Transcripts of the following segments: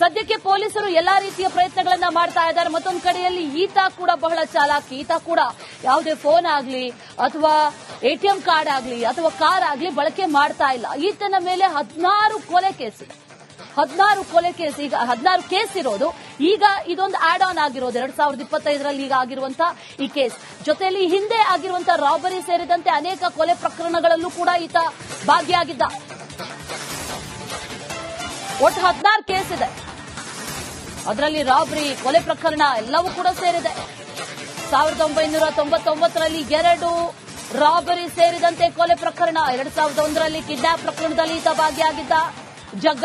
ಸದ್ಯಕ್ಕೆ ಪೊಲೀಸರು ಎಲ್ಲಾ ರೀತಿಯ ಪ್ರಯತ್ನಗಳನ್ನ ಮಾಡ್ತಾ ಇದ್ದಾರೆ. ಮತ್ತೊಂದು ಕಡೆಯಲ್ಲಿ ಈತ ಕೂಡ ಬಹಳ ಚಾಲಾಕಿ. ಈತ ಕೂಡ ಯಾವುದೇ ಫೋನ್ ಆಗಲಿ ಅಥವಾ ಎಟಿಎಂ ಕಾರ್ಡ್ ಆಗಲಿ ಅಥವಾ ಕಾರ್ ಆಗಲಿ ಬಳಕೆ ಮಾಡ್ತಾ ಇಲ್ಲ. ಈತನ ಮೇಲೆ ಹದಿನಾರು ಕೊಲೆ ಕೇಸ್ ಹದಿನಾರು ಕೊಲೆ ಕೇಸ್ ಈಗ ಹದಿನಾರು ಕೇಸ್ ಇರೋದು. ಈಗ ಇದೊಂದು ಆಡ್ ಆನ್ ಆಗಿರೋದು. ಎರಡ್ ಸಾವಿರದ ಇಪ್ಪತ್ತೈದರಲ್ಲಿ ಈಗ ಆಗಿರುವಂತಹ ಈ ಕೇಸ್. ಜೊತೆಯಲ್ಲಿ ಹಿಂದೆ ಆಗಿರುವಂತಹ ರಾಬರಿ ಸೇರಿದಂತೆ ಅನೇಕ ಕೊಲೆ ಪ್ರಕರಣಗಳಲ್ಲೂ ಕೂಡ ಈತ ಭಾಗಿಯಾಗಿದ್ದ. ಒಟ್ಟು ಹದಿನಾರು ಕೇಸ್ ಇದೆ. ಅದರಲ್ಲಿ ರಾಬರಿ, ಕೊಲೆ ಪ್ರಕರಣ ಎಲ್ಲವೂ ಕೂಡ ಸೇರಿದೆ. ಸಾವಿರದ ಒಂಬೈನೂರ ತೊಂಬತ್ತೊಂಬತ್ತರಲ್ಲಿ ಎರಡು ರಾಬರಿ ಸೇರಿದಂತೆ ಕೊಲೆ ಪ್ರಕರಣ. ಎರಡ್ ಸಾವಿರದ ಒಂದರಲ್ಲಿ ಕಿಡ್ನಾಪ್ ಪ್ರಕರಣದಲ್ಲಿ ಈತ ಭಾಗಿಯಾಗಿದ್ದ ಜಗ್ಗ.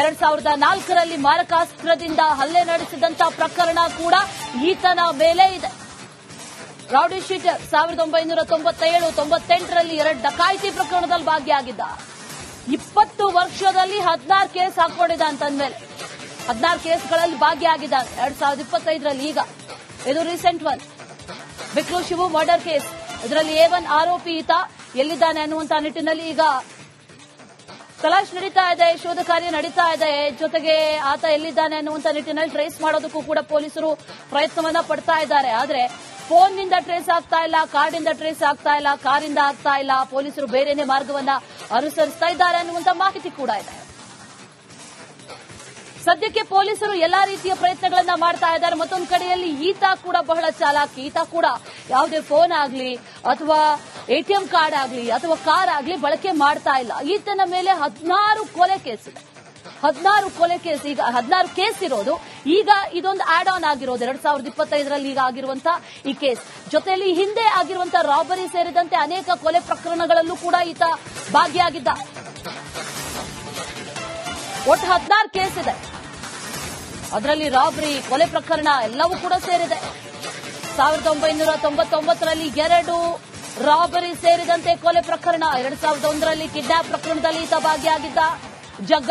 ಎರಡ್ ಸಾವಿರದ ನಾಲ್ಕರಲ್ಲಿ ಮಾರಕಾಸ್ತ್ರದಿಂದ ಹಲ್ಲೆ ನಡೆಸಿದಂತ ಪ್ರಕರಣ ಕೂಡ ಈತನ ಮೇಲೆ ಇದೆ. ರೌಡಿ ಶೀಟರ್ ಸಾವಿರದ ಒಂಬೈನೂರ ತೊಂಬತ್ತೇಳು, ತೊಂಬತ್ತೆಂಟರಲ್ಲಿ ಎರಡು ಡಕಾಯಿತಿ ಪ್ರಕರಣದಲ್ಲಿ ಭಾಗಿಯಾಗಿದ್ದ. ಇಪ್ಪತ್ತು ವರ್ಷದಲ್ಲಿ ಹದಿನಾರು ಕೇಸ್ ಹಾಕೊಂಡಿದ್ದ ಅಂತಂದ್ಮೇಲೆ. ಹದಿನಾರು ಕೇಸ್ಗಳಲ್ಲಿ ಭಾಗಿಯಾಗಿದ್ದಾನೆ ಎರಡ್ ಸಾವಿರದ ಇಪ್ಪತ್ತೈದರಲ್ಲಿ ಈಗ. ಇದು recent one. Biklu Shivu murder case. ಇದರಲ್ಲಿ ಎ ಒನ್ ಆರೋಪಿ ಈತ ಎಲ್ಲಿದ್ದಾನೆ ಅನ್ನುವಂತಹ ನಿಟ್ಟಿನಲ್ಲಿ ಈಗ ತಲಾಶ್ ನಡೀತಾ ಇದೆ, ಶೋಧ ಕಾರ್ಯ ನಡೀತಾ ಇದೆ. ಜೊತೆಗೆ ಆತ ಎಲ್ಲಿದ್ದಾನೆ ಅನ್ನುವಂತ ನಿಟ್ಟಿನಲ್ಲಿ ಟ್ರೇಸ್ ಮಾಡೋದಕ್ಕೂ ಕೂಡ ಪೊಲೀಸರು ಪ್ರಯತ್ನವನ್ನ ಪಡ್ತಾ ಇದ್ದಾರೆ. ಆದ್ರೆ ಫೋನ್ನಿಂದ ಟ್ರೇಸ್ ಆಗ್ತಾ ಇಲ್ಲ, ಕಾರ್ಡಿಂದ ಟ್ರೇಸ್ ಆಗ್ತಾ ಇಲ್ಲ, ಕಾರಿಂದ ಆಗ್ತಾ ಇಲ್ಲ. ಪೊಲೀಸರು ಬೇರೆನೇ ಮಾರ್ಗವನ್ನ ಅನುಸರಿಸ್ತಾ ಇದ್ದಾರೆ ಅನ್ನುವಂತ ಮಾಹಿತಿ ಕೂಡ ಇದೆ. ಸದ್ಯಕ್ಕೆ ಪೊಲೀಸರು ಎಲ್ಲಾ ರೀತಿಯ ಪ್ರಯತ್ನಗಳನ್ನ ಮಾಡ್ತಾ ಇದ್ದಾರೆ. ಮತ್ತೊಂದು ಕಡೆಯಲ್ಲಿ ಈತ ಕೂಡ ಬಹಳ ಚಾಲಾಕಿ. ಈತ ಕೂಡ ಯಾವುದೇ ಫೋನ್ ಆಗ್ಲಿ ಅಥವಾ ಎಟಿಎಂ ಕಾರ್ಡ್ ಆಗ್ಲಿ ಅಥವಾ ಕಾರ್ ಆಗ್ಲಿ ಬಳಕೆ ಮಾಡ್ತಾ ಇಲ್ಲ. ಈತನ ಮೇಲೆ ಹದಿನಾರು ಕೊಲೆ ಕೇಸ್ ಹದಿನಾರು ಕೊಲೆ ಕೇಸ್, ಈಗ ಹದಿನಾರು ಕೇಸ್ ಇರೋದು. ಈಗ ಇದೊಂದು ಆಡ್ ಆನ್ ಆಗಿರೋದು. ಎರಡ್ ಸಾವಿರದ ಇಪ್ಪತ್ತೈದರಲ್ಲಿ ಈಗ ಆಗಿರುವಂತಹ ಈ ಕೇಸ್. ಜೊತೆಯಲ್ಲಿ ಹಿಂದೆ ಆಗಿರುವಂತಹ ರಾಬರಿ ಸೇರಿದಂತೆ ಅನೇಕ ಕೊಲೆ ಪ್ರಕರಣಗಳಲ್ಲೂ ಕೂಡ ಈತ ಭಾಗಿಯಾಗಿದ್ದ. ಒಟ್ಟು ಹದಿನಾರು ಕೇಸ್ ಇದೆ. ಅದರಲ್ಲಿ ರಾಬರಿ ಕೊಲೆ ಪ್ರಕರಣ ಎಲ್ಲವೂ ಕೂಡ ಸೇರಿದೆ. ಸಾವಿರದ ಒಂಬೈನೂರ ತೊಂಬತ್ತೊಂಬತ್ತರಲ್ಲಿ ಎರಡು ರಾಬರಿ ಸೇರಿದಂತೆ ಕೊಲೆ ಪ್ರಕರಣ. ಎರಡ್ ಸಾವಿರದ ಒಂದರಲ್ಲಿ ಕಿಡ್ನಾಪ್ ಪ್ರಕರಣದಲ್ಲಿ ಈತ ಭಾಗಿಯಾಗಿದ್ದ. ಜಗ್ಗ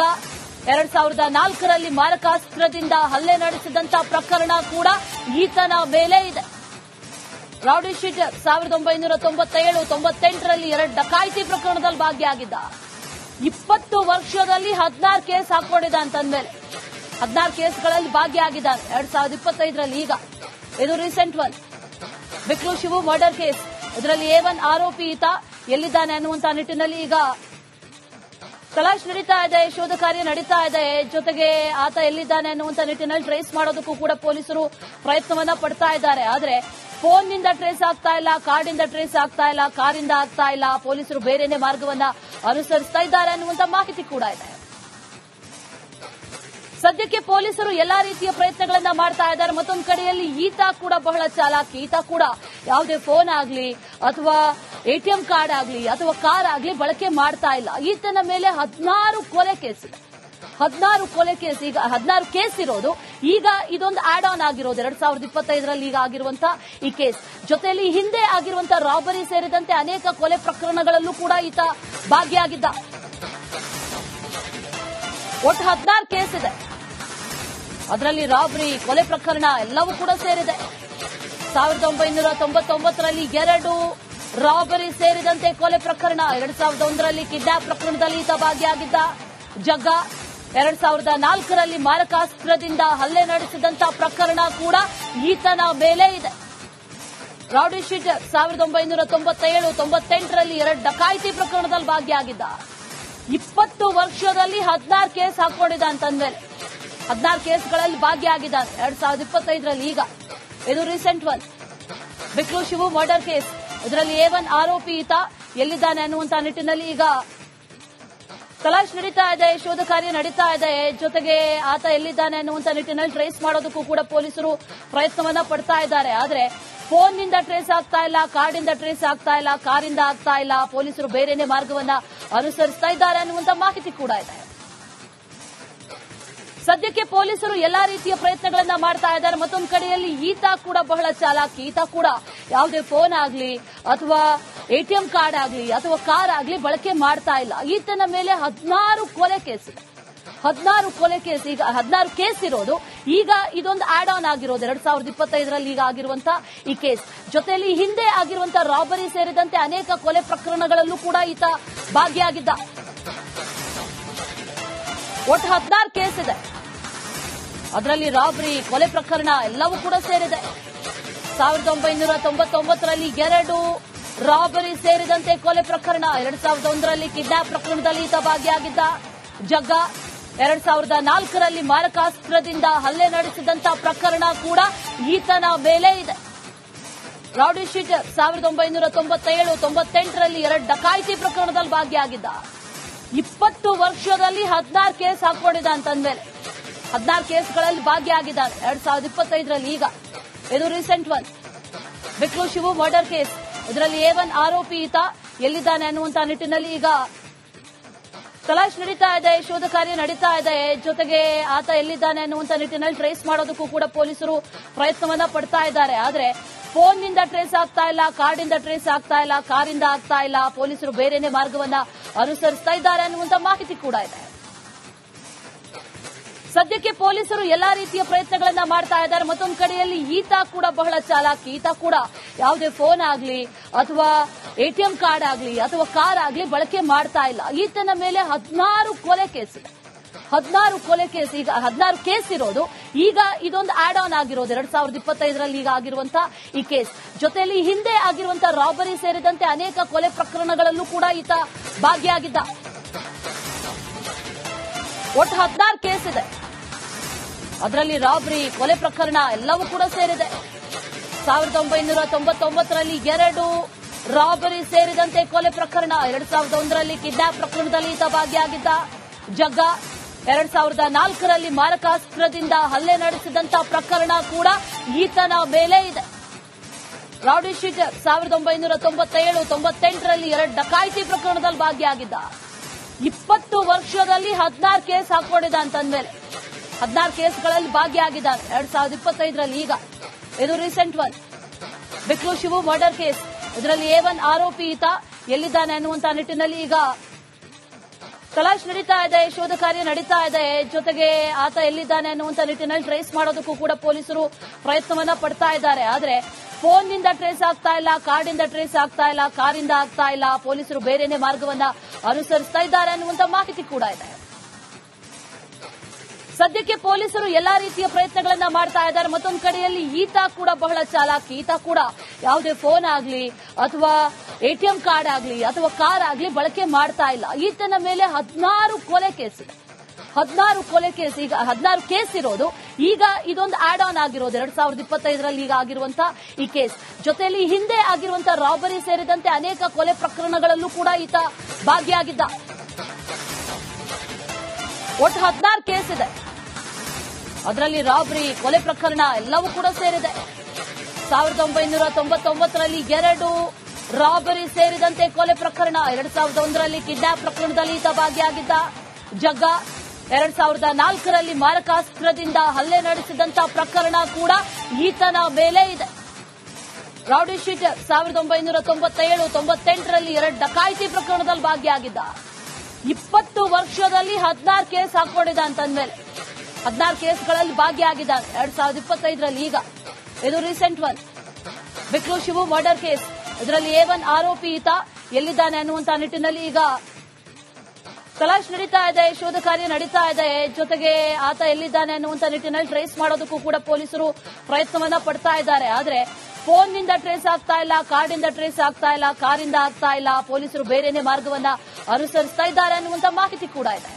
ಎರಡ್ ಸಾವಿರದ ನಾಲ್ಕರಲ್ಲಿ ಮಾರಕಾಸ್ತ್ರದಿಂದ ಹಲ್ಲೆ ನಡೆಸಿದಂತ ಪ್ರಕರಣ ಕೂಡ ಈತನ ಮೇಲೆ ಇದೆ. ರೌಡಿ ಸಾವಿರದ ಒಂಬೈನೂರ ತೊಂಬತ್ತೇಳು, ತೊಂಬತ್ತೆಂಟರಲ್ಲಿ ಎರಡು ಡಕಾಯಿತಿ ಪ್ರಕರಣದಲ್ಲಿ ಭಾಗಿಯಾಗಿದ್ದ. ಇಪ್ಪತ್ತು ವರ್ಷದಲ್ಲಿ ಹದಿನಾರು ಕೇಸ್ ಹಾಕೊಂಡಿದ್ದ ಅಂತಂದ್ಮೇಲೆ, ಹದಿನಾರು ಕೇಸ್ಗಳಲ್ಲಿ ಭಾಗಿಯಾಗಿದ್ದ ಎರಡ್ ಸಾವಿರದ ಇಪ್ಪತ್ತೈದರಲ್ಲಿ ಈಗ. ಇದು recent one. Biklu Shivu murder case. ಇದರಲ್ಲಿ ಎ ಒನ್ ಆರೋಪಿ ಈತ ಎಲ್ಲಿದ್ದಾನೆ ಅನ್ನುವಂತಹ ನಿಟ್ಟಿನಲ್ಲಿ ಈಗ ತಲಾಶ್ ನಡೀತಾ ಇದೆ, ಶೋಧ ಕಾರ್ಯ ನಡೀತಾ ಇದೆ. ಜೊತೆಗೆ ಆತ ಎಲ್ಲಿದ್ದಾನೆ ಅನ್ನುವಂತ ನಿಟ್ಟಿನಲ್ಲಿ ಟ್ರೇಸ್ ಮಾಡೋದಕ್ಕೂ ಕೂಡ ಪೊಲೀಸರು ಪ್ರಯತ್ನವನ್ನ ಪಡ್ತಾ ಇದ್ದಾರೆ. ಆದರೆ ಫೋನ್ನಿಂದ ಟ್ರೇಸ್ ಆಗ್ತಾ ಇಲ್ಲ, ಕಾರ್ಡಿಂದ ಟ್ರೇಸ್ ಆಗ್ತಾ ಇಲ್ಲ, ಕಾರಿಂದ ಆಗ್ತಾ ಇಲ್ಲ. ಪೊಲೀಸರು ಬೇರೆನೇ ಮಾರ್ಗವನ್ನ ಅನುಸರಿಸ್ತಾ ಇದ್ದಾರೆ ಅನ್ನುವಂತ ಮಾಹಿತಿ ಕೂಡ ಇದೆ. ಸದ್ಯಕ್ಕೆ ಪೊಲೀಸರು ಎಲ್ಲಾ ರೀತಿಯ ಪ್ರಯತ್ನಗಳನ್ನ ಮಾಡ್ತಾ ಇದ್ದಾರೆ. ಮತ್ತೊಂದು ಕಡೆಯಲ್ಲಿ ಈತ ಕೂಡ ಬಹಳ ಚಾಲಾಕಿ. ಈತ ಕೂಡ ಯಾವುದೇ ಫೋನ್ ಆಗಲಿ ಅಥವಾ ಎಟಿಎಂ ಕಾರ್ಡ್ ಆಗಲಿ ಅಥವಾ ಕಾರ್ ಆಗಲಿ ಬಳಕೆ ಮಾಡ್ತಾ ಇಲ್ಲ. ಈತನ ಮೇಲೆ ಹದಿನಾರು ಕೊಲೆ ಕೇಸ್ ಹದಿನಾರು ಕೊಲೆ ಕೇಸ್ ಈಗ, ಹದಿನಾರು ಕೇಸ್ ಇರೋದು. ಈಗ ಇದೊಂದು ಆಡ್ ಆನ್ ಆಗಿರೋದು. ಎರಡ್ ಸಾವಿರದ ಇಪ್ಪತ್ತೈದರಲ್ಲಿ ಈಗ ಆಗಿರುವಂತಹ ಈ ಕೇಸ್. ಜೊತೆಯಲ್ಲಿ ಹಿಂದೆ ಆಗಿರುವಂತಹ ರಾಬರಿ ಸೇರಿದಂತೆ ಅನೇಕ ಕೊಲೆ ಪ್ರಕರಣಗಳಲ್ಲೂ ಕೂಡ ಈತ ಭಾಗಿಯಾಗಿದ್ದ. ಒಟ್ಟು ಹದಿನಾರು ಕೇಸ್ ಇದೆ. ಅದರಲ್ಲಿ ರಾಬರಿ ಕೊಲೆ ಪ್ರಕರಣ ಎಲ್ಲವೂ ಕೂಡ ಸೇರಿದೆ. ಸಾವಿರದ ಒಂಬೈನೂರ ತೊಂಬತ್ತೊಂಬತ್ತರಲ್ಲಿ ಎರಡು ರಾಬರಿ ಸೇರಿದಂತೆ ಕೊಲೆ ಪ್ರಕರಣ. ಎರಡ್ ಸಾವಿರದ ಒಂದರಲ್ಲಿ ಕಿಡ್ನಾಪ್ ಪ್ರಕರಣದಲ್ಲಿ ಈತ ಭಾಗಿಯಾಗಿದ್ದ ಜಗ್ಗ. ಎರಡ್ ಸಾವಿರದ ನಾಲ್ಕರಲ್ಲಿ ಮಾರಕಾಸ್ತ್ರದಿಂದ ಹಲ್ಲೆ ನಡೆಸಿದಂತ ಪ್ರಕರಣ ಕೂಡ ಈತನ ಮೇಲೆ ಇದೆ. ರೌಡಿ ಶೀಟರ್ ಸಾವಿರದ ಒಂಬೈನೂರ ತೊಂಬತ್ತೇಳು, ತೊಂಬತ್ತೆಂಟರಲ್ಲಿ ಎರಡು ಡಕಾಯಿತಿ ಪ್ರಕರಣದಲ್ಲಿ ಭಾಗಿಯಾಗಿದ್ದ. ಇಪ್ಪತ್ತು ವರ್ಷದಲ್ಲಿ ಹದಿನಾರು ಕೇಸ್ ಹಾಕೊಂಡಿದ್ದ ಅಂತಂದ್ಮೇಲೆ. ಹದಿನಾರು ಕೇಸ್ಗಳಲ್ಲಿ ಭಾಗಿಯಾಗಿದ್ದ ಎರಡ್ ಸಾವಿರದ ಇಪ್ಪತ್ತೈದರಲ್ಲಿ ಈಗ. ಇದು recent one. Biklu Shivu murder case. ಇದರಲ್ಲಿ ಎ ಒನ್ ಆರೋಪಿ ಈತ ಎಲ್ಲಿದ್ದಾನೆ ಅನ್ನುವಂತಹ ನಿಟ್ಟಿನಲ್ಲಿ ಈಗ ತಲಾಶ್ ನಡೀತಾ ಇದೆ, ಶೋಧ ಕಾರ್ಯ ನಡೀತಾ ಇದೆ. ಜೊತೆಗೆ ಆತ ಎಲ್ಲಿದ್ದಾನೆ ಅನ್ನುವಂತ ನಿಟ್ಟಿನಲ್ಲಿ ಟ್ರೇಸ್ ಮಾಡೋದಕ್ಕೂ ಕೂಡ ಪೊಲೀಸರು ಪ್ರಯತ್ನವನ್ನ ಪಡ್ತಾ ಇದ್ದಾರೆ. ಆದ್ರೆ ಫೋನ್ನಿಂದ ಟ್ರೇಸ್ ಆಗ್ತಾ ಇಲ್ಲ ಕಾರ್ಡಿಂದ ಟ್ರೇಸ್ ಆಗ್ತಾ ಇಲ್ಲ, ಕಾರಿಂದ ಆಗ್ತಾ ಇಲ್ಲ. ಪೊಲೀಸರು ಬೇರೆನೇ ಮಾರ್ಗವನ್ನ ಅನುಸರಿಸ್ತಾ ಇದ್ದಾರೆ ಅನ್ನುವಂತ ಮಾಹಿತಿ ಕೂಡ ಇದೆ. ಸದ್ಯಕ್ಕೆ ಪೊಲೀಸರು ಎಲ್ಲಾ ರೀತಿಯ ಪ್ರಯತ್ನಗಳನ್ನ ಮಾಡ್ತಾ ಇದ್ದಾರೆ. ಮತ್ತೊಂದು ಕಡೆಯಲ್ಲಿ ಈತ ಕೂಡ ಬಹಳ ಚಾಲಾಕಿ. ಈತ ಕೂಡ ಯಾವುದೇ ಫೋನ್ ಆಗಲಿ ಅಥವಾ ಎಟಿಎಂ ಕಾರ್ಡ್ ಆಗಲಿ ಅಥವಾ ಕಾರ್ ಆಗಲಿ ಬಳಕೆ ಮಾಡ್ತಾ ಇಲ್ಲ. ಈತನ ಮೇಲೆ ಹದಿನಾರು ಕೊಲೆ ಕೇಸ್ ಹದಿನಾರು ಕೊಲೆ ಕೇಸ್ ಈಗ ಹದಿನಾರು ಕೇಸ್ ಇರೋದು. ಈಗ ಇದೊಂದು ಆಡ್ ಆನ್ ಆಗಿರೋದು. ಎರಡ್ ಸಾವಿರದ ಇಪ್ಪತ್ತೈದರಲ್ಲಿ ಈಗ ಆಗಿರುವಂತಹ ಈ ಕೇಸ್. ಜೊತೆಯಲ್ಲಿ ಹಿಂದೆ ಆಗಿರುವಂತಹ ರಾಬರಿ ಸೇರಿದಂತೆ ಅನೇಕ ಕೊಲೆ ಪ್ರಕರಣಗಳಲ್ಲೂ ಕೂಡ ಈತ ಭಾಗಿಯಾಗಿದ್ದ. ಒಟ್ಟು ಹದಿನಾರು ಕೇಸ್ ಇದೆ. ಅದರಲ್ಲಿ ರಾಬರಿ, ಕೊಲೆ ಪ್ರಕರಣ ಎಲ್ಲವೂ ಕೂಡ ಸೇರಿದೆ. ಸಾವಿರದ ಒಂಬೈನೂರ ತೊಂಬತ್ತೊಂಬತ್ತರಲ್ಲಿ ಎರಡು ರಾಬರಿ ಸೇರಿದಂತೆ ಕೊಲೆ ಪ್ರಕರಣ. ಎರಡ್ ಸಾವಿರದ ಒಂದರಲ್ಲಿ ಕಿಡ್ನಾಪ್ ಪ್ರಕರಣದಲ್ಲಿ ಈತ ಭಾಗಿಯಾಗಿದ್ದ ಜಗ್ಗ. ಎರಡ್ ಸಾವಿರದ ನಾಲ್ಕರಲ್ಲಿ ಮಾರಕಾಸ್ತ್ರದಿಂದ ಹಲ್ಲೆ ನಡೆಸಿದಂತ ಪ್ರಕರಣ ಕೂಡ ಈತನ ಮೇಲೆ ಇದೆ. ರೌಡಿ ಶೀಟರ್ ಸಾವಿರದ ಒಂಬೈನೂರ ತೊಂಬತ್ತೇಳು, ತೊಂಬತ್ತೆಂಟರಲ್ಲಿ ಎರಡು ಡಕಾಯಿತಿ ಪ್ರಕರಣದಲ್ಲಿ ಭಾಗಿಯಾಗಿದ್ದ. ಇಪ್ಪತ್ತು ವರ್ಷದಲ್ಲಿ ಹದಿನಾರು ಕೇಸ್ ಹಾಕೊಂಡಿದ್ದ ಅಂತಂದ್ಮೇಲೆ. ಹದಿನಾರು ಕೇಸ್ಗಳಲ್ಲಿ ಭಾಗಿಯಾಗಿದ್ದಾರೆ. ಎರಡ್ ಸಾವಿರದ ಇಪ್ಪತ್ತೈದರಲ್ಲಿ ಈಗ ಇದು recent one Biklu Shivu murder case ಇದರಲ್ಲಿ ಎ ಒನ್ ಆರೋಪಿ ಈತ ಎಲ್ಲಿದ್ದಾನೆ ಅನ್ನುವಂತಹ ನಿಟ್ಟಿನಲ್ಲಿ ಈಗ ತಲಾಶ್ ನಡೀತಾ ಇದೆ, ಶೋಧ ಕಾರ್ಯ ನಡೀತಾ ಇದೆ. ಜೊತೆಗೆ ಆತ ಎಲ್ಲಿದ್ದಾನೆ ಅನ್ನುವಂತ ನಿಟ್ಟಿನಲ್ಲಿ ಟ್ರೇಸ್ ಮಾಡೋದಕ್ಕೂ ಕೂಡ ಪೊಲೀಸರು ಪ್ರಯತ್ನವನ್ನ ಪಡ್ತಾ ಇದ್ದಾರೆ. ಆದ್ರೆ ಫೋನ್ನಿಂದ ಟ್ರೇಸ್ ಆಗ್ತಾ ಇಲ್ಲ, ಕಾರ್ಡಿಂದ ಟ್ರೇಸ್ ಆಗ್ತಾ ಇಲ್ಲ, ಕಾರಿಂದ ಆಗ್ತಾ ಇಲ್ಲ. ಪೊಲೀಸರು ಬೇರೆನೇ ಮಾರ್ಗವನ್ನ ಅನುಸರಿಸ್ತಾ ಇದ್ದಾರೆ ಅನ್ನುವಂತ ಮಾಹಿತಿ ಕೂಡ ಇದೆ. ಸದ್ಯಕ್ಕೆ ಪೊಲೀಸರು ಎಲ್ಲಾ ರೀತಿಯ ಪ್ರಯತ್ನಗಳನ್ನ ಮಾಡ್ತಾ ಇದ್ದಾರೆ. ಮತ್ತೊಂದು ಕಡೆಯಲ್ಲಿ ಈತ ಕೂಡ ಬಹಳ ಚಾಲಾಕಿ. ಈತ ಕೂಡ ಯಾವುದೇ ಫೋನ್ ಆಗಲಿ ಅಥವಾ ಎಟಿಎಂ ಕಾರ್ಡ್ ಆಗಲಿ ಅಥವಾ ಕಾರ್ ಆಗಲಿ ಬಳಕೆ ಮಾಡ್ತಾ ಇಲ್ಲ. ಈತನ ಮೇಲೆ ಹದಿನಾರು ಕೊಲೆ ಕೇಸ್ ಹದಿನಾರು ಕೊಲೆ ಕೇಸ್ ಈಗ ಹದಿನಾರು ಕೇಸ್ ಇರೋದು. ಈಗ ಇದೊಂದು ಆಡ್ ಆನ್ ಆಗಿರೋದು. ಎರಡ್ ಸಾವಿರದ ಇಪ್ಪತ್ತೈದರಲ್ಲಿ ಈಗ ಆಗಿರುವಂತಹ ಈ ಕೇಸ್. ಜೊತೆಯಲ್ಲಿ ಹಿಂದೆ ಆಗಿರುವಂತಹ ರಾಬರಿ ಸೇರಿದಂತೆ ಅನೇಕ ಕೊಲೆ ಪ್ರಕರಣಗಳಲ್ಲೂ ಕೂಡ ಈತ ಭಾಗಿಯಾಗಿದ್ದ. ಒಟ್ಟು ಹದಿನಾರು ಕೇಸ್ ಇದೆ. ಅದರಲ್ಲಿ ರಾಬರಿ, ಕೊಲೆ ಪ್ರಕರಣ ಎಲ್ಲವೂ ಕೂಡ ಸೇರಿದೆ. ಸಾವಿರದ ಒಂಬೈನೂರ ತೊಂಬತ್ತೊಂಬತ್ತರಲ್ಲಿ ಎರಡು ರಾಬರಿ ಸೇರಿದಂತೆ ಕೊಲೆ ಪ್ರಕರಣ. ಎರಡ್ ಸಾವಿರದ ಒಂದರಲ್ಲಿ ಕಿಡ್ನಾಪ್ ಪ್ರಕರಣದಲ್ಲಿ ಈತ ಭಾಗಿಯಾಗಿದ್ದ ಜಗ್ಗ. ಎರಡ್ ಸಾವಿರದ ನಾಲ್ಕರಲ್ಲಿ ಮಾರಕಾಸ್ತ್ರದಿಂದ ಹಲ್ಲೆ ನಡೆಸಿದಂತ ಪ್ರಕರಣ ಕೂಡ ಈತನ ಮೇಲೆ ಇದೆ. ರೌಡಿ ಶೀಟರ್ ಸಾವಿರದ ಒಂಬೈನೂರ ತೊಂಬತ್ತೇಳು, ತೊಂಬತ್ತೆಂಟರಲ್ಲಿ ಎರಡು ಡಕಾಯಿತಿ ಪ್ರಕರಣದಲ್ಲಿ ಭಾಗಿಯಾಗಿದ್ದ. ಇಪ್ಪತ್ತು ವರ್ಷದಲ್ಲಿ ಹದಿನಾರು ಕೇಸ್ ಹಾಕೊಂಡಿದ್ದ ಅಂತಂದ್ಮೇಲೆ. ಹದಿನಾರು ಕೇಸ್ಗಳಲ್ಲಿ ಭಾಗಿಯಾಗಿದ್ದಾರೆ. ಎರಡ್ ಸಾವಿರದ ಇಪ್ಪತ್ತೈದರಲ್ಲಿ ಈಗ ಇದು recent one Biklu Shivu murder case ಇದರಲ್ಲಿ ಎ ಒನ್ ಆರೋಪಿ ಈತ ಎಲ್ಲಿದ್ದಾನೆ ಅನ್ನುವಂತಹ ನಿಟ್ಟಿನಲ್ಲಿ ಈಗ ತಲಾಶ್ ನಡೀತಾ ಇದೆ, ಶೋಧ ಕಾರ್ಯ ನಡೀತಾ ಇದೆ. ಜೊತೆಗೆ ಆತ ಎಲ್ಲಿದ್ದಾನೆ ಅನ್ನುವಂತ ನಿಟ್ಟಿನಲ್ಲಿ ಟ್ರೇಸ್ ಮಾಡೋದಕ್ಕೂ ಕೂಡ ಪೊಲೀಸರು ಪ್ರಯತ್ನವನ್ನ ಪಡ್ತಾ ಇದ್ದಾರೆ. ಆದ್ರೆ ಫೋನ್ನಿಂದ ಟ್ರೇಸ್ ಆಗ್ತಾ ಇಲ್ಲ, ಕಾರ್ಡಿಂದ ಟ್ರೇಸ್ ಆಗ್ತಾ ಇಲ್ಲ, ಕಾರಿಂದ ಆಗ್ತಾ ಇಲ್ಲ. ಪೊಲೀಸರು ಬೇರೆನೇ ಮಾರ್ಗವನ್ನ ಅನುಸರಿಸ್ತಾ ಇದ್ದಾರೆ ಅನ್ನುವಂತ ಮಾಹಿತಿ ಕೂಡ ಇದೆ. ಸದ್ಯಕ್ಕೆ ಪೊಲೀಸರು ಎಲ್ಲಾ ರೀತಿಯ ಪ್ರಯತ್ನಗಳನ್ನ ಮಾಡ್ತಾ ಇದ್ದಾರೆ. ಮತ್ತೊಂದು ಕಡೆಯಲ್ಲಿ ಈತ ಕೂಡ ಬಹಳ ಚಾಲಾಕಿ. ಈತ ಕೂಡ ಯಾವುದೇ ಫೋನ್ ಆಗಲಿ ಅಥವಾ ಎಟಿಎಂ ಕಾರ್ಡ್ ಆಗಲಿ ಅಥವಾ ಕಾರ್ ಆಗಲಿ ಬಳಕೆ ಮಾಡ್ತಾ ಇಲ್ಲ. ಈತನ ಮೇಲೆ ಹದಿನಾರು ಕೊಲೆ ಕೇಸ್ ಹದಿನಾರು ಕೊಲೆ ಕೇಸ್ ಈಗ ಹದಿನಾರು ಕೇಸ್ ಇರೋದು. ಈಗ ಇದೊಂದು ಆಡ್ ಆನ್ ಆಗಿರೋದು. ಎರಡ್ ಸಾವಿರದ ಇಪ್ಪತ್ತೈದರಲ್ಲಿ ಈಗ ಆಗಿರುವಂತಹ ಈ ಕೇಸ್. ಜೊತೆಯಲ್ಲಿ ಹಿಂದೆ ಆಗಿರುವಂತಹ ರಾಬರಿ ಸೇರಿದಂತೆ ಅನೇಕ ಕೊಲೆ ಪ್ರಕರಣಗಳಲ್ಲೂ ಕೂಡ ಈತ ಭಾಗಿಯಾಗಿದ್ದ. ಒಟ್ಟು ಹದಿನಾರು ಕೇಸ್ ಇದೆ. ಅದರಲ್ಲಿ ರಾಬರಿ, ಕೊಲೆ ಪ್ರಕರಣ ಎಲ್ಲವೂ ಕೂಡ ಸೇರಿದೆ. ಸಾವಿರದ ಒಂಬೈನೂರ ತೊಂಬತ್ತೊಂಬತ್ತರಲ್ಲಿ ಎರಡು ರಾಬರಿ ಸೇರಿದಂತೆ ಕೊಲೆ ಪ್ರಕರಣ. ಎರಡ್ ಸಾವಿರದ ಒಂದರಲ್ಲಿ ಕಿಡ್ನಾಪ್ ಪ್ರಕರಣದಲ್ಲಿ ಈತ ಭಾಗಿಯಾಗಿದ್ದ ಜಗ್ಗ. ಎರಡ್ ಸಾವಿರದ ನಾಲ್ಕರಲ್ಲಿ ಮಾರಕಾಸ್ತ್ರದಿಂದ ಹಲ್ಲೆ ನಡೆಸಿದಂತಹ ಪ್ರಕರಣ ಕೂಡ ಈತನ ಮೇಲೆ ಇದೆ. ರೌಡಿ ಶೀಟರ್ ಸಾವಿರದ ಒಂಬೈನೂರ ತೊಂಬತ್ತೇಳು, ತೊಂಬತ್ತೆಂಟರಲ್ಲಿ ಎರಡು ಡಕಾಯಿತಿ ಪ್ರಕರಣದಲ್ಲಿ ಭಾಗಿಯಾಗಿದ್ದ. ಇಪ್ಪತ್ತು ವರ್ಷದಲ್ಲಿ ಹದಿನಾರು ಕೇಸ್ ಹಾಕೊಂಡಿದ್ದ ಅಂತಂದ್ಮೇಲೆ. ಹದಿನಾರು ಕೇಸ್ಗಳಲ್ಲಿ ಭಾಗಿಯಾಗಿದ್ದಾನೆ ಎರಡ್ ಸಾವಿರದ ಇಪ್ಪತ್ತೈದರಲ್ಲಿ ಈಗ. ಇದು recent one Bikru Shivu murder case ಇದರಲ್ಲಿ ಎ ಒನ್ ಆರೋಪಿ ಈತ ಎಲ್ಲಿದ್ದಾನೆ ಅನ್ನುವಂತ ನಿಟ್ಟಿನಲ್ಲಿ ಈಗ ತಲಾಶ್ ನಡೀತಾ ಇದೆ, ಶೋಧ ಕಾರ್ಯ ನಡೀತಾ ಇದೆ. ಜೊತೆಗೆ ಆತ ಎಲ್ಲಿದ್ದಾನೆ ಅನ್ನುವಂತ ನಿಟ್ಟಿನಲ್ಲಿ ಟ್ರೇಸ್ ಮಾಡೋದಕ್ಕೂ ಕೂಡ ಪೊಲೀಸರು ಪ್ರಯತ್ನವನ್ನ ಪಡ್ತಾ ಇದ್ದಾರೆ. ಆದ್ರೆ ಫೋನ್ನಿಂದ ಟ್ರೇಸ್ ಆಗ್ತಾ ಇಲ್ಲ ಕಾರ್ಡಿಂದ ಟ್ರೇಸ್ ಆಗ್ತಾ ಇಲ್ಲ, ಕಾರಿಂದ ಆಗ್ತಾ ಇಲ್ಲ. ಪೊಲೀಸರು ಬೇರೆನೇ ಮಾರ್ಗವನ್ನ ಅನುಸರಿಸ್ತಾ ಇದ್ದಾರೆ ಅನ್ನುವಂತ ಮಾಹಿತಿ ಕೂಡ ಇದೆ.